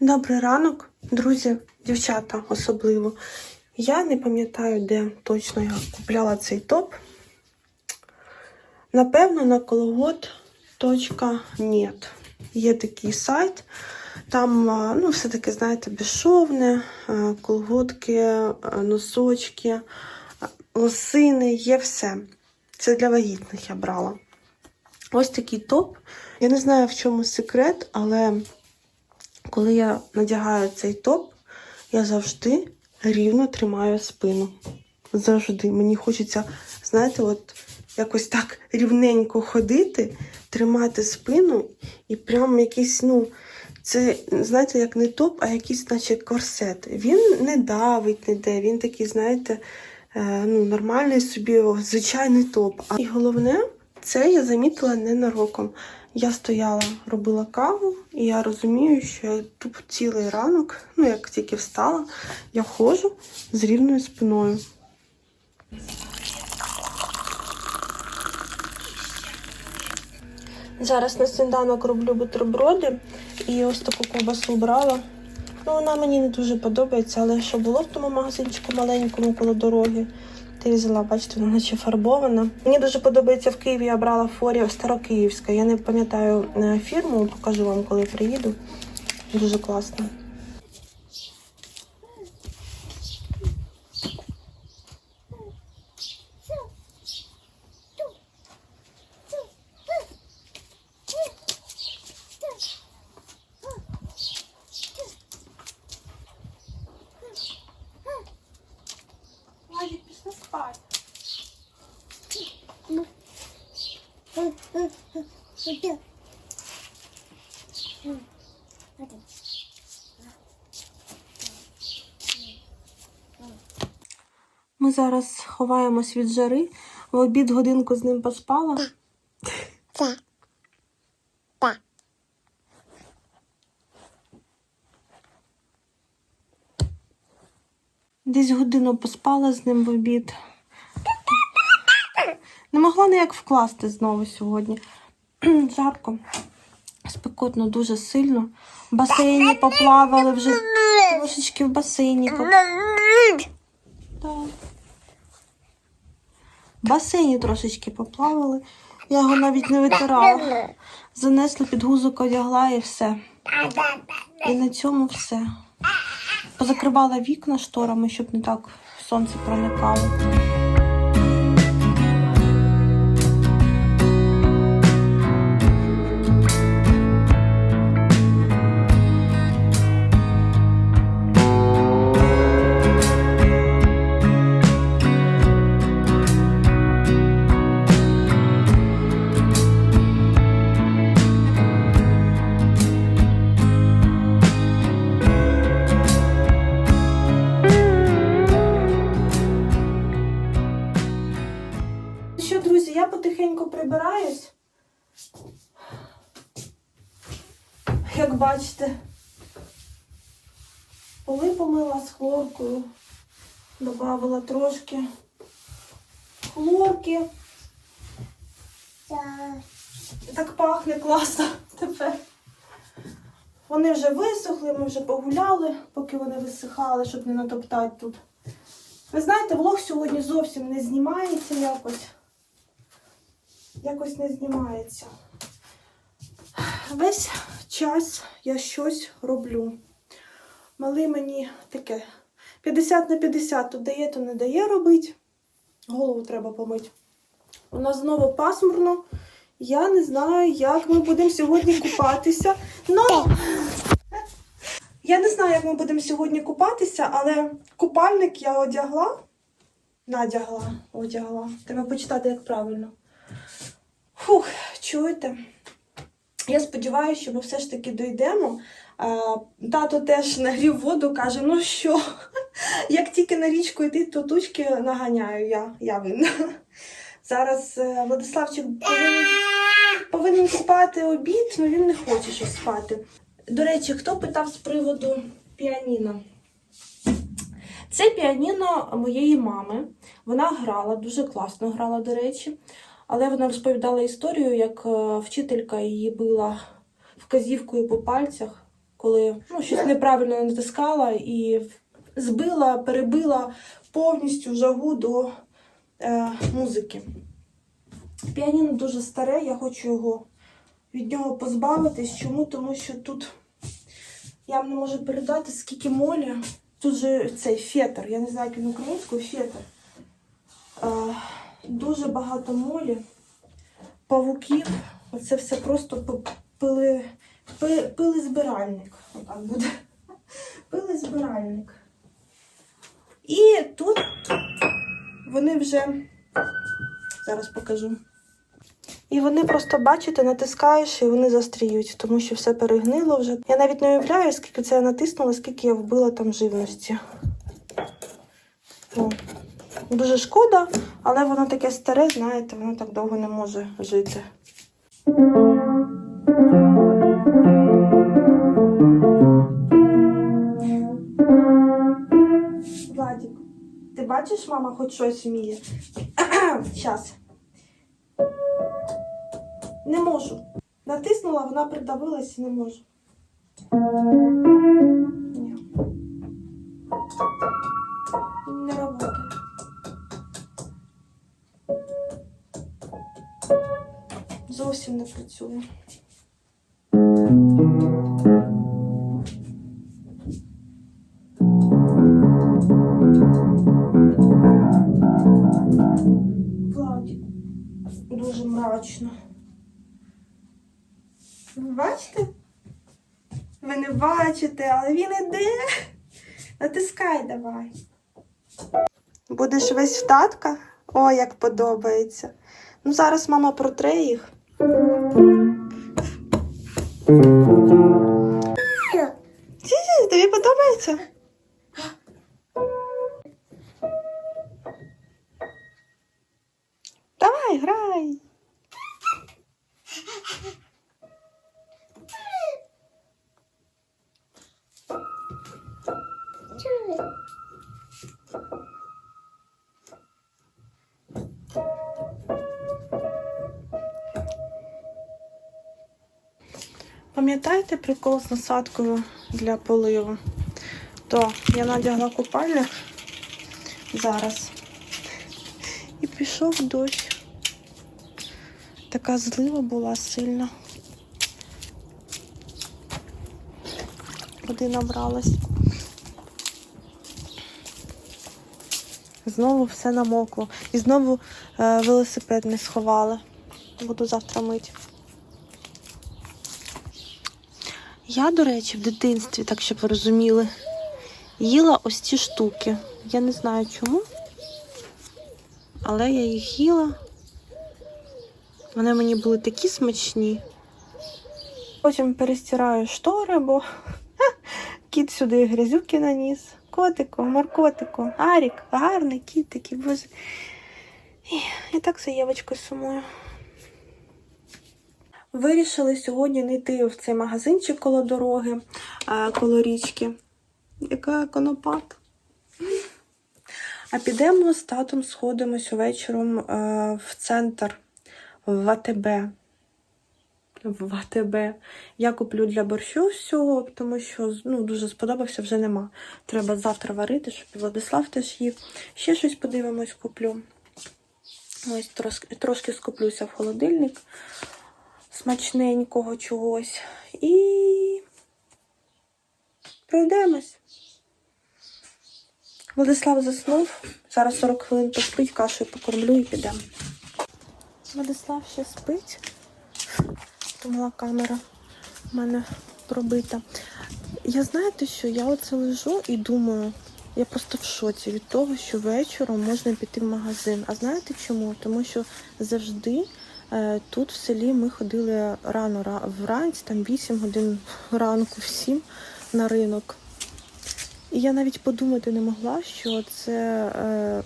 Добрий ранок, друзі, дівчата особливо. Я не пам'ятаю, де точно я купляла цей топ. Напевно, на колгот.нет. Є такий сайт. Там, ну, все-таки, знаєте, безшовне, колготки, носочки, лосини, є все. Це для вагітних я брала. Ось такий топ. Я не знаю, в чому секрет, але коли я надягаю цей топ, я завжди рівно тримаю спину. Завжди. Мені хочеться, знаєте, от якось так рівненько ходити, тримати спину і прям якийсь, ну, це, знаєте, як не топ, а якийсь, наче корсет. Він не давить ніде, він такий, знаєте, е, ну, нормальний собі, звичайний топ. І головне, це я замітила ненароком. Я стояла, робила каву, і я розумію, що я тут цілий ранок, ну як тільки встала, я ходжу з рівною спиною. Зараз на сніданок роблю бутерброди і ось таку ковбасу брала. Ну, вона мені не дуже подобається, але що було в тому магазинчику маленькому коло дороги, ти взяла, бачите, вона наче фарбована. Мені дуже подобається в Києві, я брала форі Старокиївська. Я не пам'ятаю е, фірму, покажу вам, коли приїду. Дуже класно. Владик, пішли спати. Ми зараз ховаємось від жари. В обід годинку з ним поспала. Так. Так. Десь годину поспала з ним в обід. Не могла ніяк вкласти знову сьогодні. Жарко. Спекотно дуже сильно. В басейні поплавали вже трошечки в басейні. поп-. В басейні трошечки поплавали. Я його навіть не витирала. Занесла під гузок, одягла і все. І на цьому все. Позакривала вікна шторами, щоб не так сонце проникало. З хлоркою, додавала трошки хлорки. Так пахне класно тепер. Вони вже висохли, ми вже погуляли, поки вони висихали, щоб не натоптати тут. Ви знаєте, влог сьогодні зовсім не знімається якось. Якось не знімається. Весь час я щось роблю. Малий мені таке 50 на 50 то дає, то не дає робити. Голову треба помити. У нас знову пасмурно. Я не знаю, як ми будемо сьогодні купатися. Ну, я не знаю, як ми будемо сьогодні купатися, але купальник я одягла. Надягла, одягла. Треба почитати, як правильно. Фух, чуєте? Я сподіваюся, що ми все ж таки дійдемо. Тато теж нагрів воду, каже: ну що, як тільки на річку йти, то тучки наганяю я, я винна. Зараз е, Владиславчик повинен, повинен спати обід, але він не хоче щось спати. До речі, хто питав з приводу піаніно? Це піаніно моєї мами. Вона грала, дуже класно грала, до речі. Але вона розповідала історію, як е, вчителька її била вказівкою по пальцях. коли ну, щось неправильно натискала і збила, перебила повністю жагу до е, музики. Піаніно дуже старе, я хочу його від нього позбавитись. Чому? Тому що тут я вам не можу передати, скільки молі. Тут же цей фетр, я не знаю, як він українською, фетр. Е, дуже багато молі, павуків. Оце все просто пили, пи- пилезбиральник. Отак буде. Пилезбиральник. І тут вони вже зараз покажу. І вони просто, бачите, натискаєш і вони застріють, тому що все перегнило вже. Я навіть не уявляю, скільки це я натиснула, скільки я вбила там живності. О. Дуже шкода, але воно таке старе, знаєте, воно так довго не може жити. Владик, ти бачиш, мама хоч щось вміє? Щас. Не можу. Натиснула, вона придавилась і не можу. Ні. Не Зовсім не працює. Владик, дуже мрачно. Ви бачите? Ви не бачите, але він іде. Натискай давай. Будеш весь в татка? О, як подобається. Ну, зараз мама протре їх. Тобі подобається? Пам'ятаєте прикол з насадкою для поливу? То я надягла купальник зараз. І пішов дощ. Така злива була сильна. Води набралась. Знову все намокло. І знову е, велосипед не сховали. Буду завтра мити. Я, до речі, в дитинстві, так щоб ви розуміли, їла ось ці штуки. Я не знаю чому, але я їх їла. Вони мені були такі смачні. Потім перестираю штори, бо кіт сюди грязюки наніс. Котику, моркотику, Арік, гарний кіт такий. І Я так за Євочкою сумую. Вирішили сьогодні не йти в цей магазинчик коло дороги, коло річки. Яка конопат. А підемо з татом сходимось вечором е, в центр в АТБ. В АТБ. Я куплю для борщу всього, тому що ну, дуже сподобався, вже нема. Треба завтра варити, щоб Владислав теж їв. Ще щось подивимось, куплю. Ось трошки скуплюся в холодильник смачненького чогось. І пройдемось. Владислав заснув. Зараз 40 хвилин поспить, кашею покормлю і підемо. Владислав ще спить. Думала, камера в мене пробита. Я знаєте що? Я оце лежу і думаю, я просто в шоці від того, що вечором можна піти в магазин. А знаєте чому? Тому що завжди тут в селі ми ходили рано вранці, там 8 годин ранку, в 7 на ринок. І я навіть подумати не могла, що це е,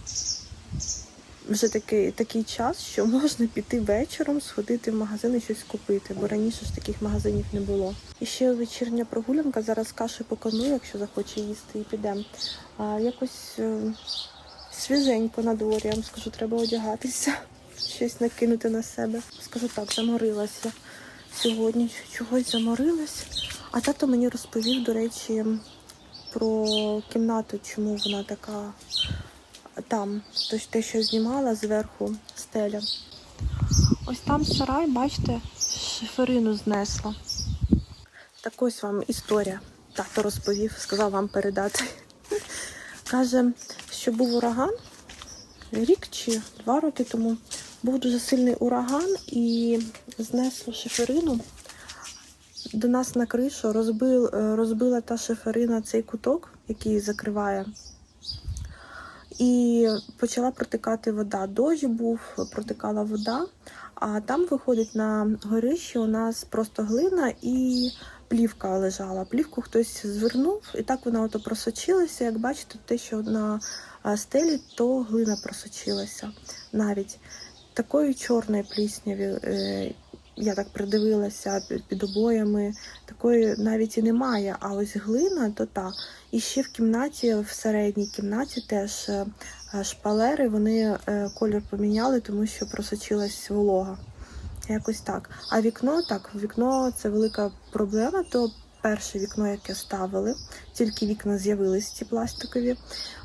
вже такий, такий час, що можна піти вечором, сходити в магазин і щось купити, бо раніше ж таких магазинів не було. І ще вечірня прогулянка, зараз кашу покормлю, якщо захоче їсти, і підемо. А якось е, свіженько на дворі, я вам скажу, треба одягатися, щось накинути на себе. Скажу так, заморилася сьогодні, чогось заморилась. А тато мені розповів, до речі, про кімнату, чому вона така там, тож те, що знімала зверху стеля. Ось там сарай, бачите, шиферину знесла. Так ось вам історія. Тато розповів, сказав вам передати. Каже, що був ураган рік чи два роки тому. Був дуже сильний ураган і знесло шиферину. До нас на кришу розбил, е, розбила та шиферина цей куток, який закриває. І почала протикати вода. Дощ був, протикала вода, а там виходить на горищі у нас просто глина і плівка лежала. Плівку хтось звернув, і так вона ото просочилася. Як бачите, те, що на стелі, то глина просочилася навіть такої чорної плісняві. е, Я так придивилася під- обоями, такої навіть і немає. А ось глина то та. І ще в кімнаті, в середній кімнаті теж е, е, шпалери, вони колір поміняли, тому що просочилась волога. Якось так. А вікно так, вікно це велика проблема. То перше вікно, яке ставили, тільки вікна з'явились ці пластикові.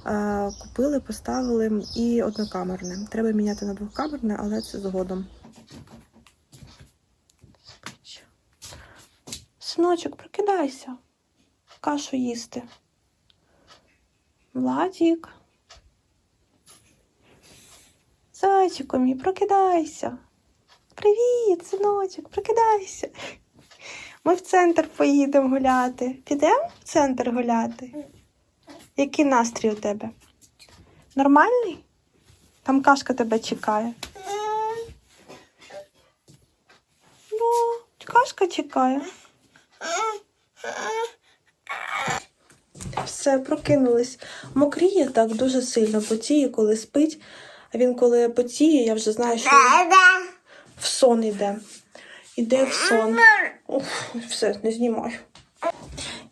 е, Купили, поставили і однокамерне. Треба міняти на двокамерне, але це згодом. Синочок, прокидайся. Кашу їсти. Владік. Зайчику мій, прокидайся. Привіт, синочок, прокидайся. Ми в центр поїдемо гуляти. Підемо в центр гуляти? Який настрій у тебе? Нормальний? Там кашка тебе чекає. Ну, кашка чекає. Все, прокинулись. Мокріє так дуже сильно потіє, коли спить. А він коли потіє, я вже знаю, що він в сон йде. Іде в сон. Ух, все, не знімаю.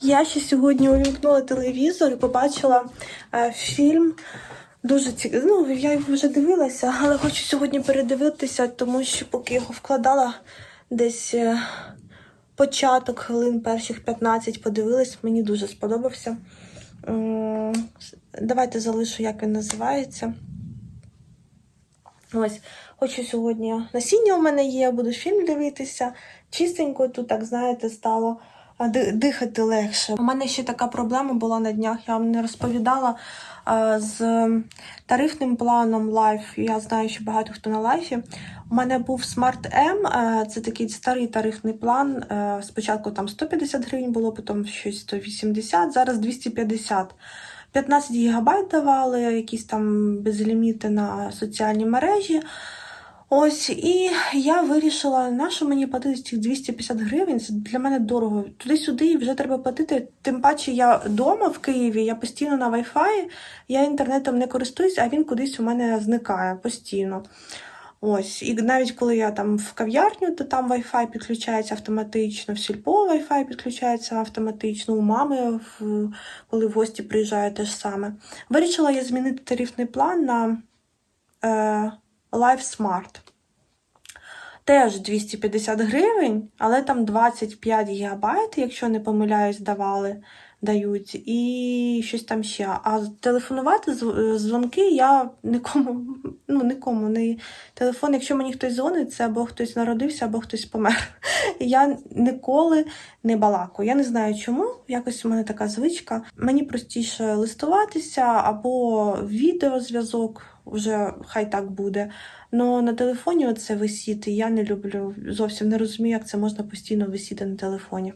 Я ще сьогодні увімкнула телевізор і побачила е, фільм. Дуже цікавий. Ну, я його вже дивилася, але хочу сьогодні передивитися, тому що поки його вкладала десь е, початок хвилин перших 15 подивилась, мені дуже сподобався. Давайте залишу, як він називається. Ось, хочу сьогодні. Насіння у мене є, буду фільм дивитися. Чистенько тут, так знаєте, стало дихати легше. У мене ще така проблема була на днях, я вам не розповідала. З тарифним планом Life, я знаю, що багато хто на лайфі. У мене був Smart M, це такий старий тарифний план. Спочатку там 150 гривень було, потім щось 180, зараз 250. 15 гігабайт давали, якісь там безліміти на соціальні мережі. Ось, і я вирішила, на що мені платити цих 250 гривень? Це для мене дорого. Туди-сюди вже треба платити. Тим паче я вдома в Києві, я постійно на Wi-Fi, я інтернетом не користуюсь, а він кудись у мене зникає постійно. Ось, і навіть коли я там в кав'ярню, то там Wi-Fi підключається автоматично, в сільпо Wi-Fi підключається автоматично, у мами, коли в гості приїжджає те ж саме. Вирішила я змінити тарифний план на е, Life Smart. Теж 250 гривень, але там 25 гігабайт, якщо не помиляюсь, давали, дають, і щось там ще. А телефонувати зв- дзвонки я нікому, ну нікому не телефон. Якщо мені хтось дзвонить, це або хтось народився, або хтось помер. Я ніколи не балакаю. Я не знаю чому. Якось у мене така звичка. Мені простіше листуватися або відеозв'язок, вже хай так буде. Но на телефоні оце висіти я не люблю. Зовсім не розумію, як це можна постійно висіти на телефоні.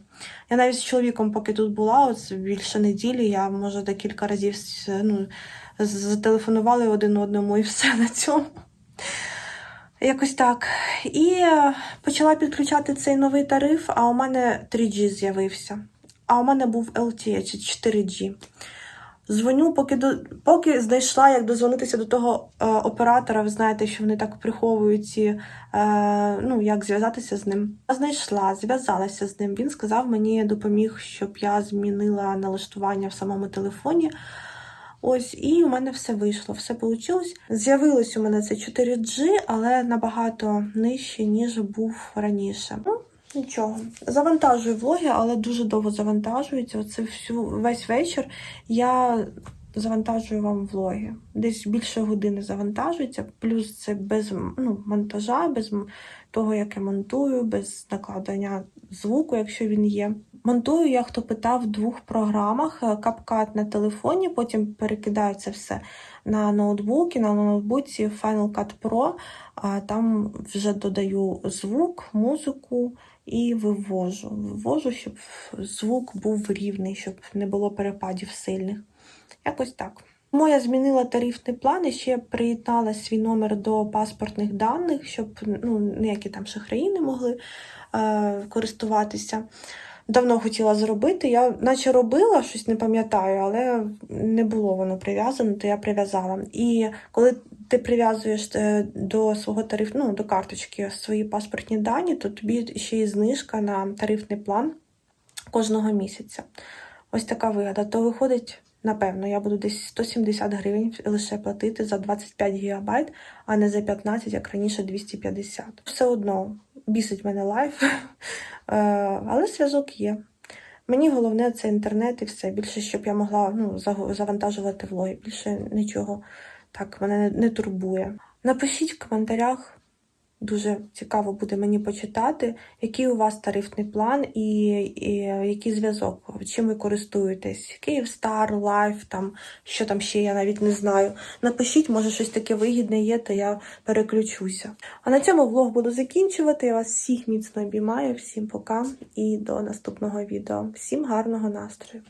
Я навіть з чоловіком, поки тут була, от більше неділі, я може декілька разів ну, зателефонували один одному і все на цьому. Якось так. І е, почала підключати цей новий тариф, а у мене 3G з'явився. А у мене був LTE чи 4G. Дзвоню, поки до поки знайшла, як дозвонитися до того е, оператора. Ви знаєте, що вони так приховують ці, е, ну як зв'язатися з ним. Я знайшла, зв'язалася з ним. Він сказав мені, допоміг, щоб я змінила налаштування в самому телефоні. Ось, і у мене все вийшло, все вийшло. З'явилось у мене це 4G, але набагато нижче, ніж був раніше. Ну, Нічого. Завантажую влоги, але дуже довго завантажується. Оце всю весь вечір я завантажую вам влоги. Десь більше години завантажується, плюс це без ну, монтажа, без того, як я монтую, без накладання звуку, якщо він є. Монтую я, хто питав, в двох програмах: CapCut на телефоні, потім перекидаю це все на ноутбуки. На ноутбуці Final Cut Pro, а там вже додаю звук, музику і вивожу. Вивожу, щоб звук був рівний, щоб не було перепадів сильних. Якось так. Тому я змінила тарифний план і ще приєднала свій номер до паспортних даних, щоб ну, ніякі там шахраї не могли е, користуватися. Давно хотіла зробити. Я наче робила, щось не пам'ятаю, але не було воно прив'язано, то я прив'язала. І коли ти прив'язуєш е, до свого тариф, ну, до карточки свої паспортні дані, то тобі ще й знижка на тарифний план кожного місяця. Ось така вигода. То виходить, напевно, я буду десь 170 гривень лише платити за 25 гігабайт, а не за 15, як раніше 250. Все одно бісить мене лайф, Е, але зв'язок є. Мені головне це інтернет і все. Більше, щоб я могла ну, завантажувати влоги. Більше нічого так мене не, не турбує. Напишіть в коментарях. Дуже цікаво буде мені почитати, який у вас тарифний план і, і який зв'язок, чим ви користуєтесь. Київстар, Лайф, там що там ще я навіть не знаю. Напишіть, може щось таке вигідне є, то я переключуся. А на цьому влог буду закінчувати. Я вас всіх міцно обіймаю, всім пока і до наступного відео. Всім гарного настрою!